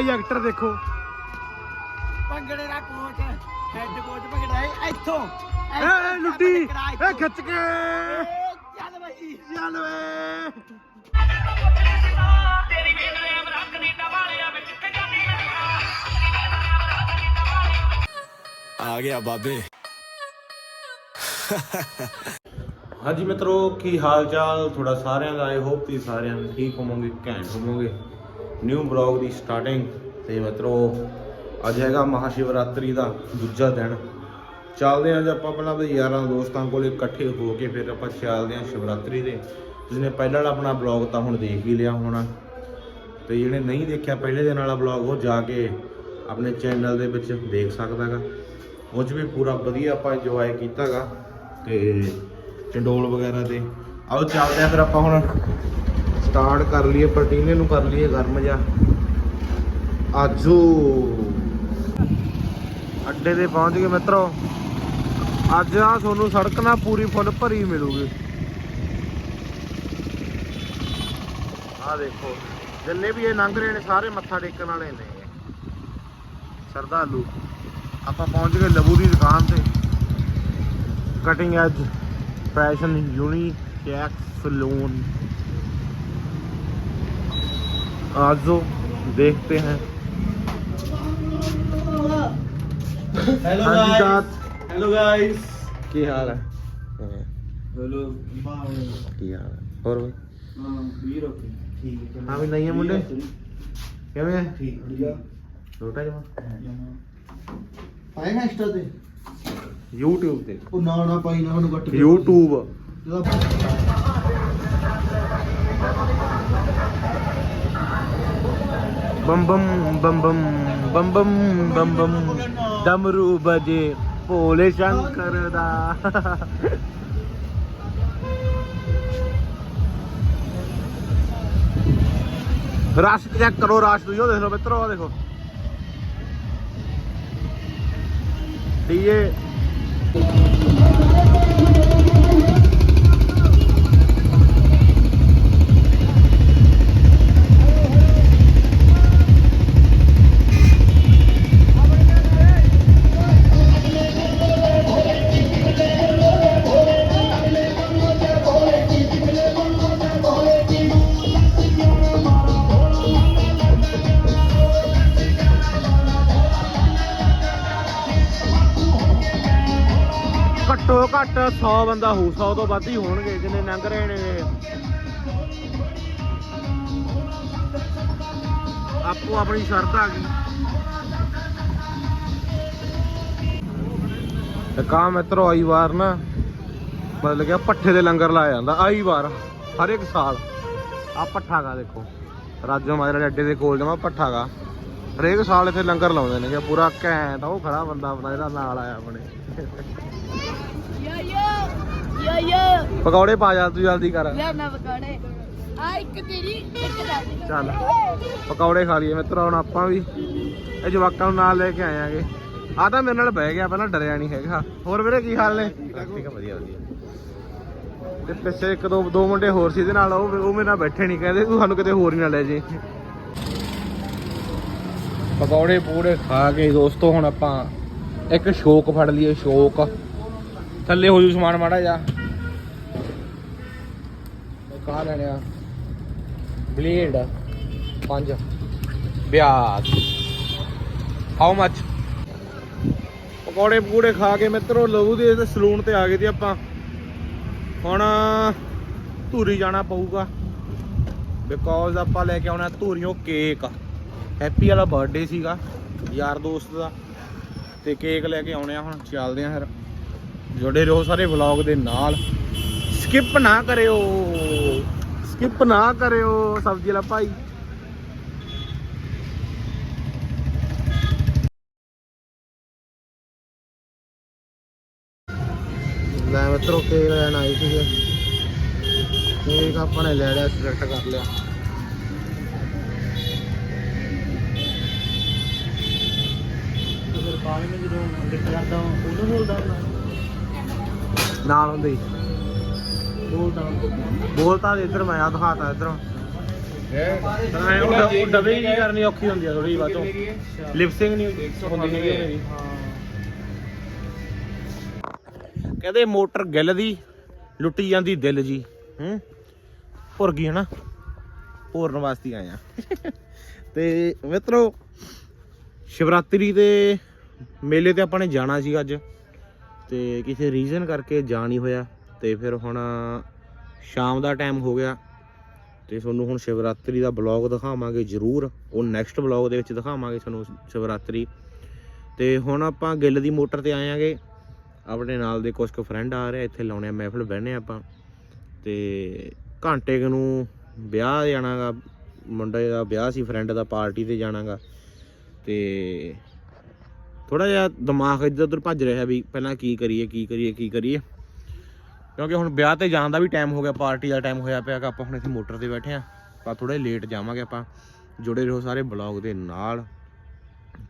ਬਾਈ actor ਦੇਖੋ। ਭੰਗੜੇ ਦਾ ਕੋਚ ਹੈਡ ਕੋਚ ਭੰਗੜਾ ਹੈ ਇੱਥੋਂ। ਏ ਲੁੱਡੀ ਏ ਖਿੱਚ ਕੇ। ਚੱਲ ਬਈ। ਚੱਲ ਵੇ। ਆ ਗਿਆ ਬਾਬੇ। ਹਾਂਜੀ ਮਿੱਤਰੋ ਕੀ ਹਾਲ ਚਾਲ? ਤੁਹਾਡਾ ਸਾਰਿਆਂ ਦਾ ਆਈ ਹੋਪ ਤੁਸੀਂ ਸਾਰਿਆਂ ਨੂੰ ਠੀਕ ਹੋਵੋਗੇ ਘੈਂਟ ਹੋਵੋਗੇ। ਨਿਊ ਬਲੌਗ ਦੀ ਸਟਾਰਟਿੰਗ ਤੇ ਮਿੱਤਰੋ, ਅੱਜ ਹੈਗਾ ਮਹਾਸ਼ਿਵਰਾਤਰੀ ਦਾ ਦੂਜਾ ਦਿਨ। ਚੱਲਦੇ ਆਂ ਜੇ ਆਪਾਂ ਪਹਿਲਾਂ ਆਪਣੇ ਯਾਰਾਂ ਦੋਸਤਾਂ ਕੋਲ ਇਕੱਠੇ ਹੋ ਕੇ ਫਿਰ ਆਪਾਂ ਚੱਲਦੇ ਆਂ ਸ਼ਿਵਰਾਤਰੀ ਦੇ ਜਿਸਨੇ ਪਹਿਲਾਂ ਵਾਲਾ ਆਪਣਾ ਬਲੌਗ ਤਾਂ ਹੁਣ ਦੇਖ ਹੀ ਲਿਆ ਹੋਣਾ। ਤੇ ਜਿਹਨੇ ਨਹੀਂ ਦੇਖਿਆ ਪਹਿਲੇ ਦਿਨ ਵਾਲਾ ਬਲੌਗ ਉਹ ਜਾ ਕੇ ਆਪਣੇ ਚੈਨਲ ਦੇ ਵਿੱਚ ਦੇਖ ਸਕਦਾਗਾ ਉਹ 'ਚ ਵੀ ਪੂਰਾ ਵਧੀਆ ਆਪਾਂ ਇੰਜੋਏ ਕੀਤਾਗਾ ਤੇ ਚੰਡੋਲ ਵਗੈਰਾ ਤੇ। ਆਓ ਚੱਲਦੇ ਆ ਫਿਰ ਆਪਾਂ ਹੁਣ ਸਟਾਰਟ ਕਰ ਲਈਏ ਪਟੀਨੇ ਨੂੰ ਕਰ ਲਈਏ ਗਰਮ ਜਾ ਆਜੋ। ਅੱਡੇ ਤੇ ਪਹੁੰਚ ਗਏ ਮਿੱਤਰੋ। ਅੱਜ ਆ ਤੁਹਾਨੂੰ ਸੜਕ ਨਾਲ ਪੂਰੀ ਫੁੱਲ ਭਰੀ ਮਿਲੂਗੀ। ਆ ਦੇਖੋ, ਜਿੰਨੇ ਵੀ ਇਹ ਲੰਘ ਰਹੇ ਨੇ, ਸਾਰੇ ਮੱਥਾ ਟੇਕਣ ਵਾਲੇ ਨੇ। ਸਰਦਾਲੂ ਆਪਾਂ ਪਹੁੰਚ ਗਏ ਲਬੂ ਦੀ ਦੁਕਾਨ ਤੇ। Cutting edge fashion unique salon आज देखते हैं। हेलो हेलो गाइस ਕੀ ਹਾਲ ਹੈ हेलो ਕੀ ਹਾਲ ਹੈ ਹੋਰ ਬਈ ਵੀਰ ਓਕੇ ਠੀਕ ਮੁੰਡੇ ਕਿਵੇਂ ਤੇ bam bam bam bam bam bam bam bam damru baje pole shankar da. Rush check करो ਘੱਟ 100 ਬੰਦਾ ਹੋਊ 100 ਤੋਂ ਵੱਧ ਹੀ ਹੋਣਗੇ, ਜਿੰਨੇ ਲੰਘ ਰਹੇ ਨੇ। ਆਪੋ ਆਪਣੀ ਸ਼ਰਤ ਆ ਗਈ। ਤੇ ਕਾ ਮਿੱਤਰੋ, ਆਈ ਵਾਰ ਨਾ, ਮਤਲਬ ਕਿ ਪੱਠੇ ਦੇ ਲੰਗਰ ਲਾਇਆ ਜਾਂਦਾ, ਆਈ ਵਾਰ, ਹਰ ਇੱਕ ਸਾਲ। ਆ ਪੱਠਾ ਗਾ, ਦੇਖੋ। ਰਾਜੋ ਮਾਜਰਾ ਅੱਡੇ ਦੇ ਕੋਲ ਜਮਾ ਪੱਠਾ ਗਾ। ਹਰੇਕ ਸਾਲ ਇੱਥੇ ਲੰਗਰ ਲਾਉਂਦੇ ਨੇ ਪੂਰਾ ਘੈਂਟ, ਉਹ ਖੜਾ ਬੰਦਾ ਆਪਣਾ ਜਿਹੜਾ ਨਾਲ ਆਇਆ ਆਪਣੇ। ਯੋ ਯੋ ਯੋ ਯੋ। ਪਕੌੜੇ ਪਾ ਜਾ ਤੂੰ ਜਲਦੀ ਕਰ। ਲੈ ਨਾ ਬਕਾੜੇ ਆ ਇੱਕ ਤੇਰੀ। ਇੱਕ ਦਾਦੀ ਚੱਲ ਪਕੌੜੇ ਖਾ ਲਈਏ ਮਿੱਤਰੋ ਹੁਣ ਆਪਾਂ ਵੀ ਇਹ ਜਵਾਕਾਂ ਨੂੰ ਨਾਲ ਲੈ ਕੇ ਆਏ ਆਂਗੇ ਆ ਤਾਂ ਮੇਰੇ ਨਾਲ ਬਹਿ ਗਿਆ ਪਹਿਲਾਂ ਡਰਿਆ ਨਹੀਂ ਹੈਗਾ। ਹੋਰ ਵੀਰੇ ਕੀ ਹਾਲ ਨੇ? ਠੀਕ ਆ ਵਧੀਆ ਵਧੀਆ। ਤੇ ਪਿੱਛੇ ਇੱਕ ਦੋ ਦੋ ਮੁੰਡੇ ਹੋਰ ਸੀ ਇਹਦੇ ਨਾਲ ਉਹ ਉਹ ਮੇਰੇ ਨਾਲ ਬੈਠੇ ਨਹੀਂ ਕਹਿੰਦੇ ਤੂੰ ਸਾਨੂੰ ਕਿਤੇ ਹੋਰ ਹੀ ਨਾ ਲੈ ਜੇ। ਪਕੌੜੇ ਪੂੜੇ ਖਾ ਕੇ ਦੋਸਤੋ ਹੁਣ ਆਪਾਂ ਇੱਕ ਸ਼ੋਕ ਫੜ ਲਈਏ ਸ਼ੋਕ। ਥੱਲੇ ਹੋ ਜੂ ਸਮਾਨ ਮਾੜਾ ਜਾ ਕਾ ਲੈਣੇ ਆ? ਬਲੇਡ ਪੰਜ। ਬਿਆਸ। ਹਾਊ ਮੱਚ ਪਕੌੜੇ ਪੂੜੇ ਖਾ ਕੇ ਮਿੱਤਰੋ, ਲਹੂ ਦੇ ਤੇ ਸਲੂਨ ਤੇ ਆ ਗਏ ਸੀ ਆਪਾਂ। ਹੁਣ ਧੂਰੀ ਜਾਣਾ ਪਊਗਾ। ਬਿਕੋਜ਼ ਆਪਾਂ ਲੈ ਕੇ ਆਉਣਾ ਧੂਰੀਓ ਕੇਕ ਹੈਪੀ ਵਾਲਾ ਬਰਥਡੇ ਸੀਗਾ, ਯਾਰ ਦੋਸਤ ਦਾ। ਤੇ ਕੇਕ ਲੈ ਕੇ ਆਉਣੇ ਆ ਹੁਣ, ਚੱਲਦੇ ਆ ਫਿਰ। ਜੁੜੇ ਰਹੋ ਸਾਰੇ ਵਲੌਗ ਦੇ ਨਾਲ। ਸਕਿਪ ਨਾ ਕਰਿਓ। ਸਕਿਪ ਨਾ ਕਰਿਓ ਸਬਜ਼ੀ ਵਾਲਾ ਭਾਈ। ਲੈ ਮਿੱਤਰੋ ਕੇਕ ਲੈਣ ਆਈ ਸੀਗੇ। ਕੇਕ ਆਪਾਂ ਨੇ ਲੈ ਲਿਆ ਸਿਲੈਕਟ ਕਰ ਲਿਆ। ਪਾਣੀ ਵਿੱਚ ਜਦੋਂ ਲਿਖ ਜਾਂਦਾ ਉਹਨੂੰ ਬੋਲਦਾ ਨਾਲ ਹੁੰਦੇ। ਬੋਲਤਾ ਇੱਧਰ ਮੈਂ ਆ ਦਿਖਾਤਾ ਇੱਧਰ। ਹਾਂ? ਉਹ ਡਬਲਿੰਗ ਕੀ ਕਰਨੀ ਔਖੀ ਹੁੰਦੀ ਆ ਥੋੜੀ ਚੋਂ। ਲਿਪਸਿੰਗ ਨਹੀਂ ਹੁੰਦੀ ਹੈਗੀ ਮੇਰੀ ਕਹਿੰਦੇ ਮੋਟਰ ਗਿੱਲ ਦੀ ਲੁੱਟੀ ਜਾਂਦੀ ਦਿਲ ਜੀ। ਹੂੰ? ਭੁਰ ਗਈ ਹਨਾ? ਭੋਰਨ ਵਾਸਤੇ ਆਏ ਆ। ਤੇ ਮਿੱਤਰੋ ਸ਼ਿਵਰਾਤਰੀ ਦੇ ਮੇਲੇ ਤੇ ਆਪਾਂ ਨੇ ਜਾਣਾ ਸੀ ਅੱਜ। ਤੇ ਕਿਸੇ ਰੀਜ਼ਨ ਕਰਕੇ ਜਾ ਨਹੀਂ ਹੋਇਆ ਤੇ ਫਿਰ ਹੁਣ ਸ਼ਾਮ ਦਾ ਟਾਈਮ ਹੋ ਗਿਆ ਤੇ ਤੁਹਾਨੂੰ ਹੁਣ ਸ਼ਿਵਰਾਤਰੀ ਦਾ ਬਲੌਗ ਦਿਖਾਵਾਂਗੇ ਜ਼ਰੂਰ। ਉਹ ਨੈਕਸਟ ਬਲੌਗ ਦੇ ਵਿੱਚ ਦਿਖਾਵਾਂਗੇ ਤੁਹਾਨੂੰ ਸ਼ਿਵਰਾਤਰੀ। ਤੇ ਹੁਣ ਆਪਾਂ ਗਿੱਲ ਦੀ ਮੋਟਰ ਤੇ ਆਏਾਂਗੇ ਆਪਣੇ ਨਾਲ ਦੇ ਕੁਝ ਕੁ ਫਰੈਂਡ ਆ ਰਹੇ ਇੱਥੇ ਲਾਉਣੇ ਆ ਮਹਿਫਲ ਬਹਿਣੇ ਆਪਾਂ। ਤੇ ਘੰਟੇ ਕੁ ਨੂੰ ਵਿਆਹ ਜਾਣਾਗਾ ਮੁੰਡੇ ਦਾ ਵਿਆਹ ਸੀ ਫਰੈਂਡ ਦਾ ਪਾਰਟੀ ਤੇ ਜਾਣਾਗਾ ਤੇ ਥੋੜਾ ਜਿਹਾ ਦਿਮਾਗ ਇੱਧਰ ਉੱਧਰ ਭੱਜ ਰਿਹਾ ਵੀ ਪਹਿਲਾਂ ਕੀ ਕਰੀਏ ਕੀ ਕਰੀਏ ਕੀ ਕਰੀਏ। ਕਿਉਂਕਿ ਹੁਣ ਵਿਆਹ ਤੇ ਜਾਣ ਦਾ ਵੀ ਟਾਈਮ ਹੋ ਗਿਆ ਪਾਰਟੀ ਦਾ ਟਾਈਮ ਹੋਇਆ ਪਿਆ ਕਿ ਆਪਾਂ ਹੁਣ ਇੱਥੇ ਮੋਟਰ ਤੇ ਬੈਠੇ ਆ ਆਪਾਂ ਥੋੜਾ ਲੇਟ ਜਾਵਾਂਗੇ ਆਪਾਂ। ਜੁੜੇ ਰਹੋ ਸਾਰੇ ਬਲੌਗ ਦੇ ਨਾਲ।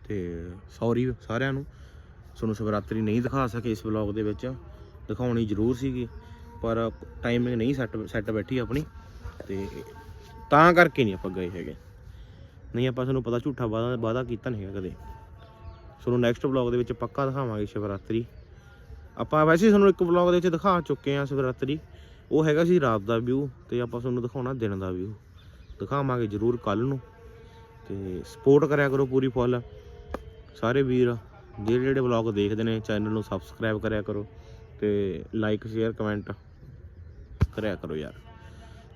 ਤੇ ਸੌਰੀ ਸਾਰਿਆਂ ਨੂੰ, ਤੁਹਾਨੂੰ ਸ਼ਿਵਰਾਤਰੀ ਨਹੀਂ ਦਿਖਾ ਸਕੇ ਇਸ ਬਲੌਗ ਦੇ ਵਿੱਚ। ਦਿਖਾਉਣੀ ਜ਼ਰੂਰ ਸੀਗੀ, ਪਰ ਟਾਈਮਿੰਗ ਨਹੀਂ ਸੈੱਟ ਸੈੱਟ ਬੈਠੀ ਆਪਣੀ। ਤੇ ਤਾਂ ਕਰਕੇ ਨਹੀਂ ਆਪਾਂ ਗਏ ਹੈਗੇ। ਨਹੀਂ, ਆਪਾਂ ਤੁਹਾਨੂੰ ਪਤਾ ਝੂਠਾ ਵਾਦਾ ਵਾਦਾ ਕੀਤਾ ਨਹੀਂ ਹੈਗਾ ਕਦੇ। ਤੁਹਾਨੂੰ ਨੈਕਸਟ ਬਲੌਗ ਦੇ ਵਿੱਚ ਪੱਕਾ ਦਿਖਾਵਾਂਗੇ ਸ਼ਿਵਰਾਤਰੀ। ਆਪਾਂ ਵੈਸੇ ਤੁਹਾਨੂੰ ਇੱਕ ਬਲੌਗ ਦੇ ਵਿੱਚ ਦਿਖਾ ਚੁੱਕੇ ਹਾਂ ਸ਼ਿਵਰਾਤਰੀ। ਉਹ ਹੈਗਾ ਸੀ ਰਾਤ ਦਾ ਵਿਊ ਤੇ ਆਪਾਂ ਤੁਹਾਨੂੰ ਦਿਖਾਉਣਾ ਦਿਨ ਦਾ ਵਿਊ ਦਿਖਾਵਾਂਗੇ ਜ਼ਰੂਰ ਕੱਲ ਨੂੰ। ਤੇ ਸਪੋਰਟ ਕਰਿਆ ਕਰੋ ਪੂਰੀ ਫੁੱਲ ਸਾਰੇ ਵੀਰ, ਜਿਹੜੇ ਜਿਹੜੇ ਬਲੌਗ ਦੇਖਦੇ ਨੇ ਚੈਨਲ ਨੂੰ ਸਬਸਕ੍ਰਾਈਬ ਕਰਿਆ ਕਰੋ ਤੇ ਲਾਈਕ ਸ਼ੇਅਰ ਕਮੈਂਟ ਕਰਿਆ ਕਰੋ ਯਾਰ।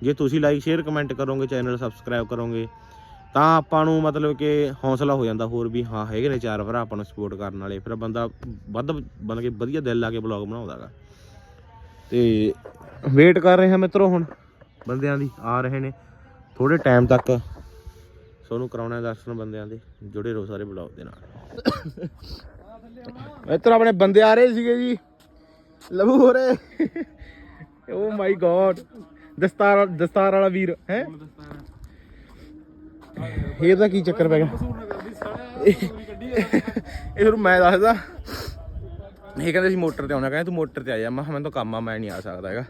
ਜੇ ਤੁਸੀਂ ਲਾਈਕ ਸ਼ੇਅਰ ਕਮੈਂਟ ਕਰੋਗੇ ਚੈਨਲ ਸਬਸਕ੍ਰਾਈਬ ਕਰੋਗੇ ਤਾਂ ਆਪਾਂ ਨੂੰ ਮਤਲਬ ਕਿ ਹੌਸਲਾ ਹੋ ਜਾਂਦਾ ਹੋਰ ਵੀ ਹਾਂ ਹੈਗੇ ਨੇ ਚਾਰ ਭਰਾ ਆਪਾਂ ਨੂੰ ਸਪੋਰਟ ਕਰਨ ਵਾਲੇ, ਫਿਰ ਬੰਦਾ ਵੱਧ ਬਣ ਕੇ ਵਧੀਆ ਦਿਲ ਲਾ ਕੇ ਬਲੌਗ ਬਣਾਉਂਦਾਗਾ ਤੇ ਵੇਟ ਕਰ ਰਹੇ ਹਾਂ ਮਿੱਤਰੋ ਹੁਣ, ਬੰਦਿਆਂ ਦੀ ਆ ਰਹੇ ਨੇ ਥੋੜੇ ਟਾਈਮ ਤੱਕ ਸੋਨੂੰ ਕਰਾਉਣਾ ਦਰਸ਼ਨ ਬੰਦਿਆਂ ਦੇ, ਜੁੜੇ ਰਹੋ ਸਾਰੇ ਬਲੌਗ ਦੇ ਨਾਲ। ਮਿੱਤਰ ਆਪਣੇ ਬੰਦੇ ਆ ਰਹੇ ਸੀਗੇ ਜੀ ਲਵੂ ਹੋ ਰਹੇ। ਓ ਮਾਈ ਗੋਡ ਦਸਤਾਰ ਦਸਤਾਰ ਵਾਲਾ ਵੀਰ, ਹੈ? ਇਹਦਾ ਕੀ ਚੱਕਰ ਪੈ ਗਿਆ? ਇਹ ਤੁਹਾਨੂੰ ਮੈਂ ਦੱਸਦਾ। ਇਹ ਕਹਿੰਦੇ ਸੀ ਮੋਟਰ ਤੇ ਆਉਣਾ, ਕਹਿੰਦੇ ਤੂੰ ਮੋਟਰ ਤੇ ਆ ਜਾ। ਮੈਂ ਕਿਹਾ ਮੈਨੂੰ ਤਾਂ ਕੰਮ ਆ, ਮੈਂ ਨਹੀਂ ਆ ਸਕਦਾ ਹੈਗਾ।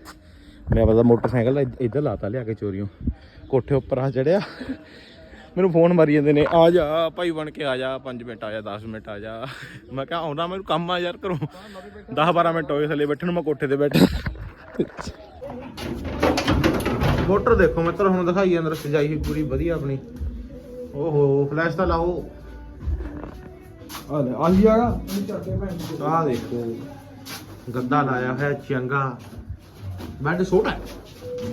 ਮੈਂ ਪਤਾ ਮੋਟਰਸਾਈਕਲ ਇੱਧ- ਇੱਧਰ ਲਾਤਾ, ਲਿਆ ਕੇ ਚੋਰੀਆਂ ਕੋਠੇ ਉੱਪਰ ਆ ਚੜਿਆ। ਮੈਨੂੰ ਫੋਨ ਮਾਰੀ ਜਾਂਦੇ ਨੇ, ਆ ਜਾ, ਭਾਈ ਬਣ ਕੇ ਆ ਜਾ 5 ਮਿੰਟ ਆ ਜਾ 10 ਮਿੰਟ ਆ ਜਾ। ਮੈਂ ਕਿਹਾ ਆਉਂਦਾ ਮੈਨੂੰ ਕੰਮ ਆ ਯਾਰ ਘਰੋਂ। 10 12 ਮਿੰਟ ਹੋਏ ਥੱਲੇ ਬੈਠਣ ਨੂੰ, ਮੈਂ ਕੋਠੇ ਤੇ ਬੈਠਾ। ਮੋਟਰ ਦੇਖੋ ਮਿੱਤਰ, ਹੁਣ ਦਿਖਾਈ ਅੰਦਰ, ਸਜਾਈ ਹੋਈ ਪੂਰੀ, ਵਧੀਆ ਆਪਣੀ। ਓਹੋ ਫਲੈਸ਼ ਤਾਂ ਲਾਓ। ਆ ਲੈ ਆਹੀ ਆਗਾ ਆਹ ਦੇਖੋ ਗੱਦਾ ਲਾਇਆ ਹੋਇਆ ਚੰਗਾ। ਬੈੱਡ ਛੋਟਾ ਹੈ।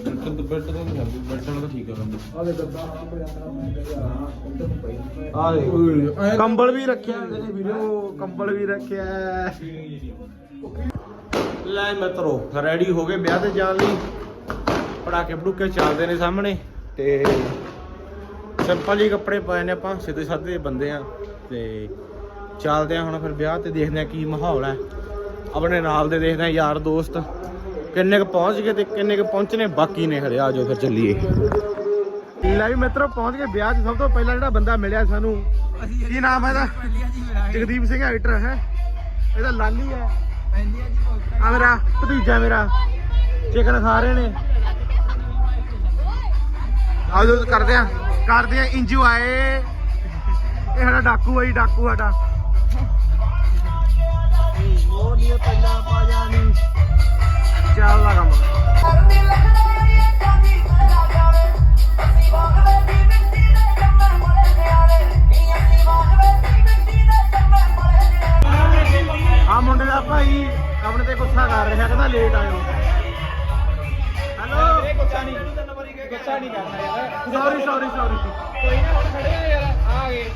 ਬੈੱਡ ਤਾਂ ਨਹੀਂ ਬੈੱਡ ਤਾਂ ਠੀਕ ਹੈ ਬੰਦਾ ਆ ਲੈ ਗੱਦਾ ਆ ਪਿਆ ਆਹ ਦੇਖੋ। ਕੰਬਲ ਵੀ ਰੱਖਿਆ ਇਹਦੇ ਨੇ ਵੀਰੋ ਕੰਬਲ ਵੀ ਰੱਖਿਆ ਲੈ ਮਿੱਤਰੋ ਰੈਡੀ ਹੋ ਗਏ ਵਿਆਹ ਤੇ ਜਾਣ ਲਈ। ਪੜਾਕੇ ਪੜੂਕੇ ਚੱਲਦੇ ਨੇ ਸਾਹਮਣੇ ਤੇ ਸਿੰਪਲ ਹੀ ਕੱਪੜੇ ਪਾਏ ਨੇ ਆਪਾਂ, ਸਿੱਧੇ ਸਾਦੇ ਬੰਦੇ ਆ, ਤੇ ਚੱਲਦੇ ਆ ਹੁਣ ਫਿਰ ਵਿਆਹ ਤੇ ਦੇਖਦੇ ਆ ਕੀ ਮਾਹੌਲ ਹੈ। ਆਪਣੇ ਨਾਲ ਦੇ ਦੇਖਦੇ ਆ ਯਾਰ ਦੋਸਤ, ਕਿੰਨੇ ਕੁ ਪਹੁੰਚ ਗਏ ਤੇ ਕਿੰਨੇ ਕੁ ਪਹੁੰਚਨੇ ਬਾਕੀ ਨੇ ਹਲੇ ਆਜੋ ਫਿਰ ਚੱਲੀਏ। ਲੈ ਵੀ ਮਿੱਤਰੋ, ਪਹੁੰਚ ਗਏ ਵਿਆਹ 'ਚ, ਸਭ ਤੋਂ ਪਹਿਲਾਂ ਜਿਹੜਾ ਬੰਦਾ ਮਿਲਿਆ ਸਾਨੂੰ, ਕੀ ਨਾਮ ਹੈ ਇਹਦਾ? ਜਗਦੀਪ ਸਿੰਘ ਐਡੀਟਰ, ਹੈ? ਇਹਦਾ ਲਾਲੀ ਹੈ। ਆ ਮੇਰਾ ਭਤੀਜਾ ਮੇਰਾ। ਚਿਕਨ ਖਾ ਰਹੇ ਨੇ। ਆਜੋ ਕਰਦੇ ਆ। ਕਰਦੇ ਆ ਇੰਜੋਏ ਇਹ ਸਾਡਾ ਡਾਕੂ ਆ ਜੀ, ਡਾਕੂ ਸਾਡਾ। ਉਹ ਨਹੀਂ ਪਹਿਲਾਂ ਪਾ ਜਾਣੀ। ਕੋਈ ਨਾ ਹੁਣ ਖੜੇ ਆ ਯਾਰ ਆ ਗਏ।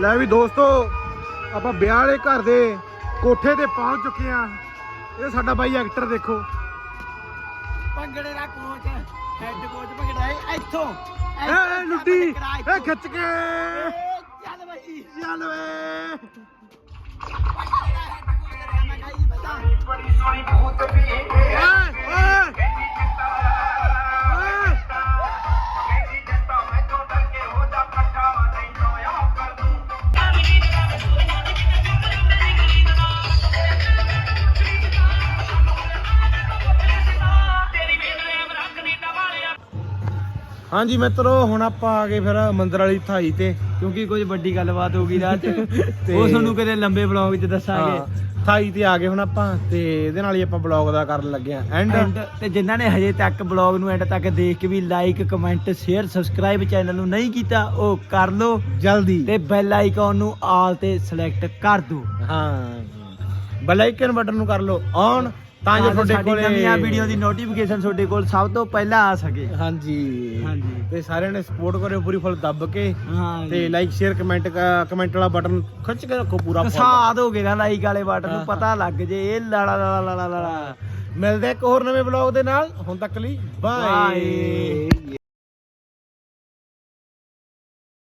ਲੈ ਵੀ ਦੋਸਤੋ ਆਪਾਂ ਵਿਆਹ ਵਾਲੇ ਘਰ ਦੇ ਕੋਠੇ ਤੇ ਪਹੁੰਚ ਚੁੱਕੇ ਆ। ਇਹ ਸਾਡਾ ਬਾਈ ਐਕਟਰ ਦੇਖੋ। ਭੰਗੜੇ ਦਾ ਕੋਚ ਹੈਡ ਕੋਚ ਭੰਗੜਾ ਹੈ ਇੱਥੋਂ ਏ ਏ ਲੁੱਡੀ ਏ ਖਿੱਚ ਕੇ ਚੱਲ ਬਾਈ ਚੱਲ ਵੇ ਮੈਂ ਕਹੀ ਪਤਾ ਓਏ ਓਏ ਓਏ ਹਾਂਜੀ ਮਿੱਤਰੋ ਹੁਣ ਆਪਾਂ ਆ ਗਏ ਫਿਰ ਮੰਦਰ ਵਾਲੀ ਥਾਈ ਤੇ ਕਿਉਂਕਿ ਕੁਝ ਵੱਡੀ ਗੱਲਬਾਤ ਹੋ ਗਈ ਰਾਤ। ਤੇ- ਉਹ ਤੁਹਾਨੂੰ ਕਿਤੇ ਲੰਬੇ ਬਲੌਗ 'ਚ ਦੱਸਾਂਗੇ। ਥਾਈ ਤੇ ਆ ਗਏ ਹੁਣ ਆਪਾਂ ਤੇ ਇਹਦੇ ਨਾਲ ਹੀ ਆਪਾਂ ਬਲੌਗ ਦਾ ਕਰਨ ਲੱਗੇ ਆ ਐਂਡ ਤੇ ਜਿਨ੍ਹਾਂ ਨੇ ਹਜੇ ਤੱਕ ਬਲੌਗ ਨੂੰ ਐਂਡ ਤੱਕ ਦੇਖ ਕੇ ਵੀ like comment share subscribe channel ਨੂੰ ਨਹੀਂ ਕੀਤਾ ਉਹ ਕਰ ਲਓ। ਜਲਦੀ। ਤੇ ਬੈਲ ਆਈਕਨ ਨੂੰ ਆਲ ਤੇ ਸਿਲੈਕਟ ਕਰ ਦਿਓ। ਹਾਂ। ਬੈਲਾਈਕਨ ਬਟਨ ਨੂੰ ਕਰ ਲਓ। ਔਨ ਤਾਂ ਜੋ ਤੁਹਾਡੇ ਕੋਲੇ ਨਵੀਆਂ ਵੀਡੀਓ ਦੀ ਨੋਟੀਫਿਕੇਸ਼ਨ ਤੁਹਾਡੇ ਕੋਲ ਸਭ ਤੋਂ ਪਹਿਲਾਂ ਆ ਸਕੇ। ਹਾਂਜੀ। ਹਾਂਜੀ। ਤੇ ਸਾਰਿਆਂ ਨੇ ਸਪੋਰਟ ਕਰਿਓ ਪੂਰੀ ਫੁੱਲ ਦੱਬ ਕੇ। ਤੇ ਲਾਈਕ ਸ਼ੇਅਰ ਕਮੈਂਟ ਕਮੈਂਟ ਵਾਲਾ ਬਟਨ ਖਿੱਚ ਕੇ ਰੱਖੋ ਪੂਰਾ। ਸਾਥ ਹੋ ਗਿਆ ਨਾ ਲਾਈਕ ਵਾਲੇ ਬਟਨ ਨੂੰ। ਪਤਾ ਲੱਗ ਜੇ ਇਹ ਲੜਾ ਲੜਾ ਲੜਾ ਲੜਾ ਮਿਲਦੇ ਇੱਕ ਹੋਰ ਨਵੇਂ ਬਲੌਗ ਦੇ ਨਾਲ। ਹੁਣ ਤੱਕ ਲਈ ਬਾਏ